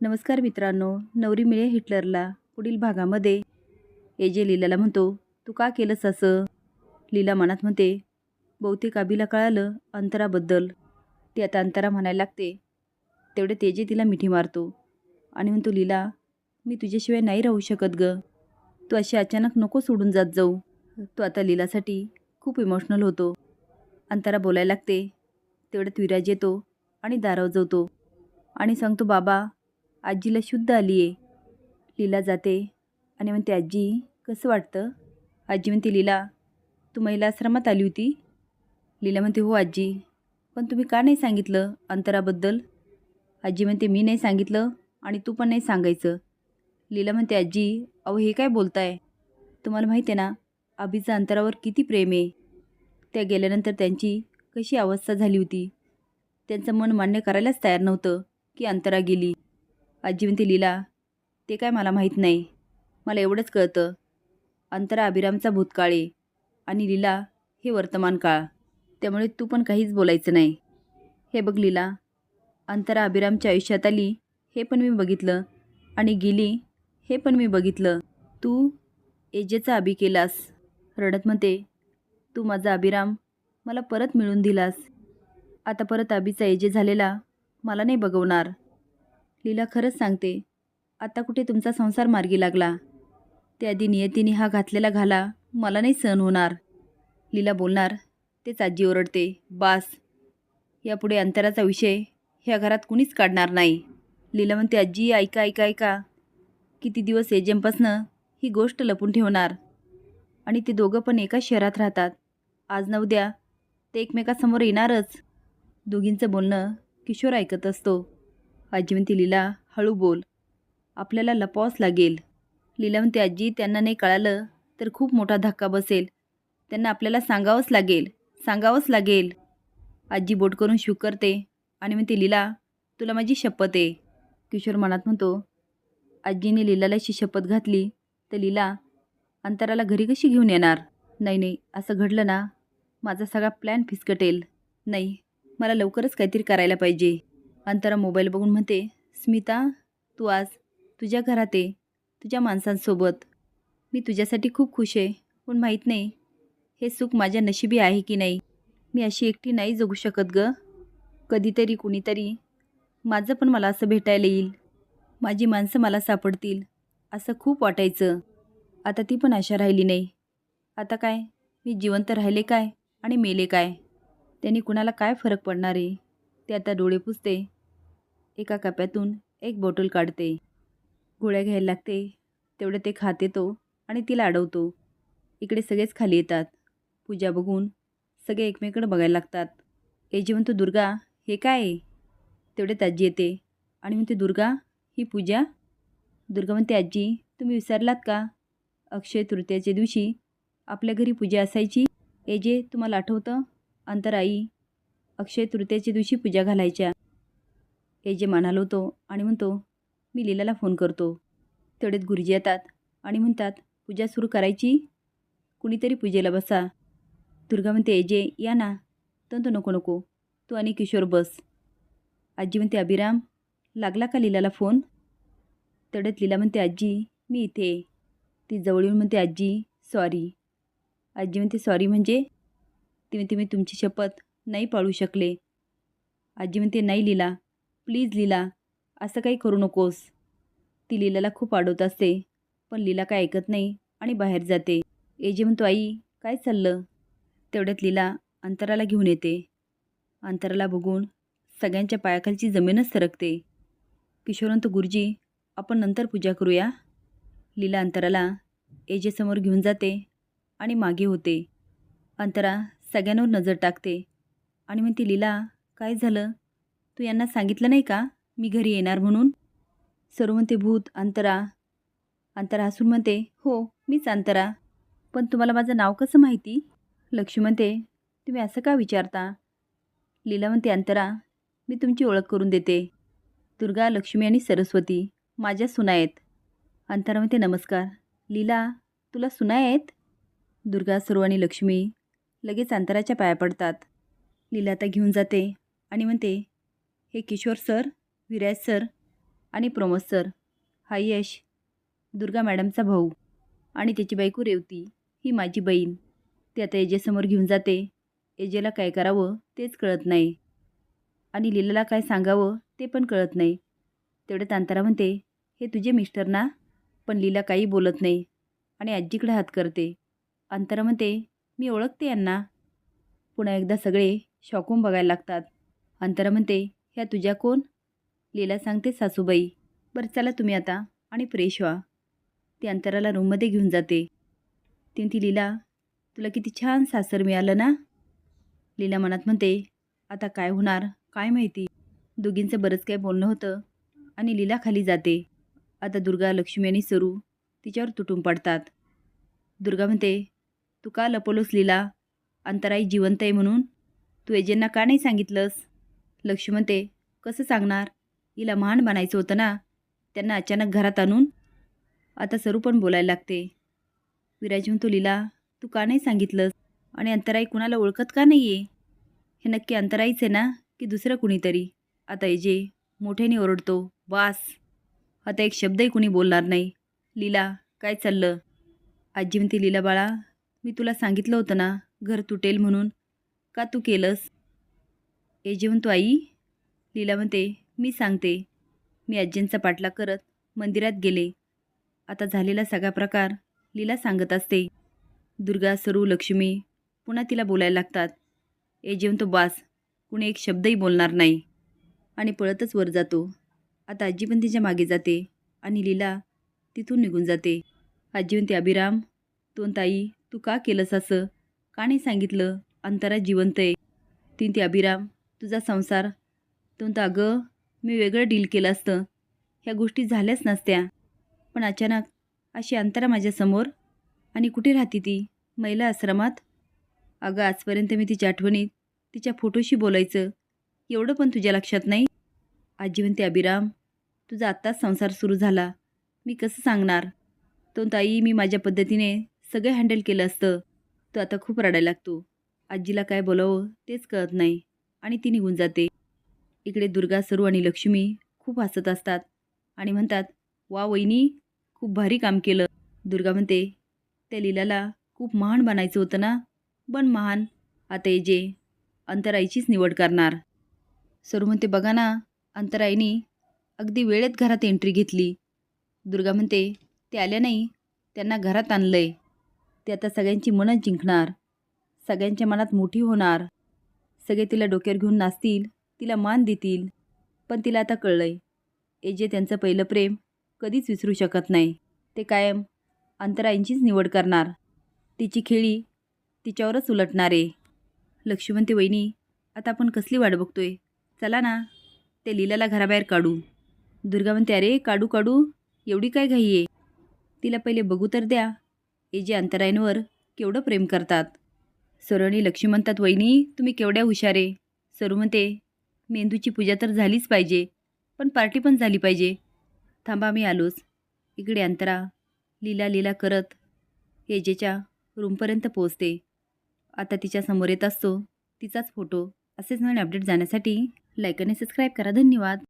नमस्कार मित्रांनो नवरी मिळे हिटलरला पुढील भागामध्ये. एजे लीलाला म्हणतो तू का केलंस असं? लीला मनात म्हणते बहुतेक आबीला कळालं अंतराबद्दल. ती आता अंतरा म्हणायला लागते. तेवढे तेजे तिला मिठी मारतो. आणि म्हणतो लीला मी तुझ्याशिवाय नाही राहू शकत ग. तू अशी अचानक नको सोडून जात जाऊ. तो आता लीलासाठी खूप इमोशनल होतो. अंतरा बोलायला लागते. तेवढ्यात विराज येतो आणि दाराव वाजवतो आणि सांगतो बाबा आजीला शुद्ध आली आहे लीला जाते. आणि म्हणते आजी कसं वाटतं? आजी म्हणते लीला तू महिला आश्रमात आली होती? लीला म्हणते हो आजी. पण तुम्ही का नाही सांगितलं अंतराबद्दल? आजी म्हणते मी नाही सांगितलं आणि तू पण नाही सांगायचं. लीला म्हणते आजी अहो हे काय बोलताय? तुम्हाला माहिती आहे ना अभिचं अंतरावर किती प्रेम आहे. त्या गेल्यानंतर त्यांची कशी अवस्था झाली होती? त्यांचं मन मान्य करायलाच तयार नव्हतं की अंतरा गेली. आजी म्हणते लीला ते काय मला माहीत नाही. मला एवढंच कळतं. अंतरा अभिरामचा भूतकाळ आहे आणि लीला हे वर्तमान काळ. त्यामुळे तू पण काहीच बोलायचं नाही. हे बघ लीला अंतरा अभिरामच्या आयुष्यात आली हे पण मी बघितलं. आणि गेली हे पण मी बघितलं. तू एजेचा अभि केलास. रडत म्हणते तू माझा अभिराम मला परत मिळून दिलास. आता परत अभिचा एजे झालेला मला नाही बघवणार. लीला खरंच सांगते आता कुठे तुमचा संसार मार्गी लागला? त्याआधी नियतीने हा घातलेला घाला मला नाही सहन होणार. लीला बोलणार तेच आजी ओरडते बास. यापुढे अंतराचा विषय ह्या घरात कुणीच काढणार नाही. लीला म्हणते आजी ऐका ऐका ऐका. किती दिवस एजम्पासनं ही गोष्ट लपून ठेवणार? आणि ते दोघं पण एकाच शहरात राहतात. आज ना उद्या ते एकमेकासमोर येणारच. दोघींचं बोलणं किशोर ऐकत असतो. आजी म्हणते लीला हळू बोल. आपल्याला लपवावंच लागेल. लीला म्हणते आजी त्यांना नाही कळालं तर खूप मोठा धक्का बसेल. त्यांना आपल्याला सांगावंच लागेल सांगावंच लागेल. आजी बोट करून शूक करते आणि म्हणते लीला तुला माझी शपथ आहे. किशोर मनात म्हणतो आजीने लीलाला अशी शपथ घातली तर लीला अंतराला घरी कशी घेऊन येणार? नाही नाही असं घडलं ना माझा सगळा प्लॅन फिसकटेल. नाही मला लवकरच काहीतरी करायला पाहिजे. अंतरा मोबाईल बघून म्हणते स्मिता तू आज तुझ्या घरात आहे तुझ्या माणसांसोबत. मी तुझ्यासाठी खूप खुश आहे पण माहीत नाही हे सुख माझ्या नशिबी आहे की नाही? मी अशी एकटी नाही जगू शकत ग. कधीतरी कुणीतरी माझं पण मला असं भेटायला येईल. माझी माणसं मला सापडतील असं खूप वाटायचं. आता ती पण आशा राहिली नाही. आता काय? मी जिवंत राहिले काय आणि मेले काय? त्यांनी कुणाला काय फरक पडणार आहे? ते आता डोळे पुसते. एका कप्यातून एक बॉटल काढते. गोळ्या घ्यायला लागते. तेवढं ते खात येतो आणि तिला अडवतो. इकडे सगळेच खाली येतात. पूजा बघून सगळे एकमेकडं बघायला लागतात. ए जे म्हणतो दुर्गा हे काय आहे? तेवढे आजी येते आणि म्हणते दुर्गा ही पूजा? दुर्गा म्हणते आजी तुम्ही विसरलात का? अक्षय तृतीयाच्या दिवशी आपल्या घरी पूजा असायची. ए जे तुम्हाला आठवतं? अंतराई अक्षय तृतीयाच्या दिवशी पूजा घालायच्या. ए जे मानाल होतो आणि म्हणतो मी लीलाला फोन करतो. तेवढ्यात गुरुजी येतात आणि म्हणतात पूजा सुरू करायची? कुणीतरी पूजेला बसा. दुर्गा म्हणते एजे या ना. तंतू नको नको. तू आणि किशोर बस. आजी म्हणते अभिराम लागला का लीलाला फोन? तेवढ्यात लीला म्हणते आजी मी इथे. ती जवळ येऊन म्हणते आजी सॉरी. आजी म्हणते सॉरी म्हणजे? ती म्हणते मी तुमची शपथ नाही पाळू शकले. आजी म्हणते नाही लीला प्लीज लीला असं काही करू नकोस. ती लीलाला खूप आडवत असते पण लीला काय ऐकत नाही आणि बाहेर जाते. एजे म्हणतो आई काय चाललं? तेवढ्यात लीला अंतराला घेऊन येते. अंतराला बघून सगळ्यांच्या पायाखालची जमीनच सरकते. किशोरंत गुरुजी आपण नंतर पूजा करूया. लीला अंतराला एजेसमोर घेऊन जाते आणि मागे होते. अंतरा सगळ्यांवर नजर टाकते आणि मग ती लीला काय झालं? तू यांना सांगितलं नाही का? मी घरी येणार म्हणून. सर्व म्हणते भूत अंतरा. अंतरा हसून म्हणते हो मीच अंतरा. पण तुम्हाला माझं नाव कसं माहिती? लक्ष्मी म्हणते तुम्ही असं का विचारता? लीला म्हणते अंतरा मी तुमची ओळख करून देते. दुर्गा लक्ष्मी आणि सरस्वती माझ्या सुना आहेत. अंतरा म्हणते नमस्कार. लीला तुला सुना आहेत? दुर्गा सर्व आणि लक्ष्मी लगेच अंतराच्या पाया पडतात. लीला आता घेऊन जाते आणि म्हणते हे किशोर सर विराज सर आणि प्रमोद सर. हा यश दुर्गा मॅडमचा भाऊ आणि त्याची बायको रेवती ही माझी बहीण. ती आता एजेसमोर घेऊन जाते. एजेला काय करावं तेच कळत नाही. आणि लीलाला काय सांगावं ते पण कळत नाही. तेवढ्यात अंतरा म्हणते हे तुझे मिस्टर ना? पण लीला काही बोलत नाही आणि आजीकडे हात करते. अंतरा म्हणते मी ओळखते यांना. पुन्हा एकदा सगळे शॉकून बघायला लागतात. अंतरा म्हणते ह्या तुझ्या कोण? लीला सांगते सासूबाई. बरं चला तुम्ही आता आणि फ्रेश व्हा. ती अंतराला रूममध्ये घेऊन जाते. ती ती लीला तुला किती छान सासर मिळालं ना? लीला मनात म्हणते आता काय होणार? काय माहिती? दोघींचं बरंच काय बोलणं होतं आणि लीला खाली जाते. आता दुर्गा लक्ष्मी आणि सरू तिच्यावर तुटून पडतात. दुर्गा म्हणते तू का लपवलोस लीला? अंतराई जिवंत आहे म्हणून? तू एजेंना का नाही सांगितलंस? लक्ष्मी म्हणते कसं सांगणार? हिला महान बनायचं होतं ना. त्यांना अचानक घरात आणून आता सरू पण बोलायला लागते. विराज म्हणतो लीला तू का नाही सांगितलंस? आणि अंतराई कुणाला ओळखत का नाही आहे हे नक्की अंतराईच आहे ना की दुसरं कुणीतरी? आता जे मोठ्याने ओरडतो वास आता एक शब्दही कुणी बोलणार नाही. लीला काय चाललं? आजी म्हणते लीला बाळा मी तुला सांगितलं होतं ना घर तुटेल म्हणून. का तू केलंस? एजे म्हणतो आई? लीला म्हणते मी सांगते. मी आजींचा पाठलाग करत मंदिरात गेले. आता झालेला सगळा प्रकार लीला सांगत असते. दुर्गा सरू लक्ष्मी पुन्हा तिला बोलायला लागतात. एजे म्हणतो बास कुणी एक शब्दही बोलणार नाही. आणि पळतच वर जातो. आता आजी पण तिच्यामागे जाते आणि लीला तिथून निघून जाते. आजी म्हणते अभिराम तोन ताई तू का केलंस असं? का नाही सांगितलं? अंतरा जिवंत आहे. तीन ते अभिराम तुझा संसार. तो अगं मी वेगळं डील केलं असतं. ह्या गोष्टी झाल्याच नसत्या. पण अचानक अशी अंतरा माझ्यासमोर आणि कुठे राहते ती? महिला आश्रमात? अगं आजपर्यंत मी तिच्या आठवणीत तिच्या फोटोशी बोलायचं. एवढं पण तुझ्या लक्षात नाही? आजी म्हणते अभिराम तुझा आत्ताच संसार सुरू झाला. मी कसं सांगणार? तो ताई मी माझ्या पद्धतीने सगळं हँडल केलं असतं. तो आता खूप रडायला लागतो. आजीला काय बोलावं तेच कळत नाही. आणि ती निघून जाते. इकडे दुर्गा सरू आणि लक्ष्मी खूप हसत असतात आणि म्हणतात वा वहिनी खूप भारी काम केलं. दुर्गा म्हणते त्या लीलाला खूप महान बनायचं होतं ना? बन महान आता ये जे अंतराईचीच निवड करणार. सरू म्हणते बघा ना अंतराईनी अगदी वेळेत घरात एंट्री घेतली. दुर्गा म्हणते ते आल्या नाही त्यांना घरात आणलं आहे ते आता सगळ्यांची मनं जिंकणार. सगळ्यांच्या मनात मोठी होणार. सगळे तिला डोक्यावर घेऊन नाचतील तिला मान देतील. पण तिला आता कळलंय ए जे त्यांचं पहिलं प्रेम कधीच विसरू शकत नाही. ते कायम अंतराईंचीच निवड करणार. तिची खेळी तिच्यावरच उलटणार. आहे लक्ष्मणते वहिनी आता आपण कसली वाट बघतोय? चला ना ते लीलाला घराबाहेर काढू. दुर्गा म्हणते अरे काढू काढू एवढी काय घाई आहे? तिला पहिले बघू तर द्या. ए जे अंतराईंवर केवढं प्रेम करतात. सरू लक्ष्मी म्हणतात वहिनी तुम्ही केवढ्या हुशारे सरू म्हणते मेंदूची पूजा तर झालीच पाहिजे पण पार्टी पण झाली पाहिजे. थांबा मी आलोच. इकडे अंतरा. लीला लीला करत एजेच्या रूमपर्यंत पोहोचते. आता तिच्या समोर येत असतो. तिचाच फोटो असेच नवीन अपडेट जाण्यासाठी लाईक आणि सबस्क्राईब करा. धन्यवाद.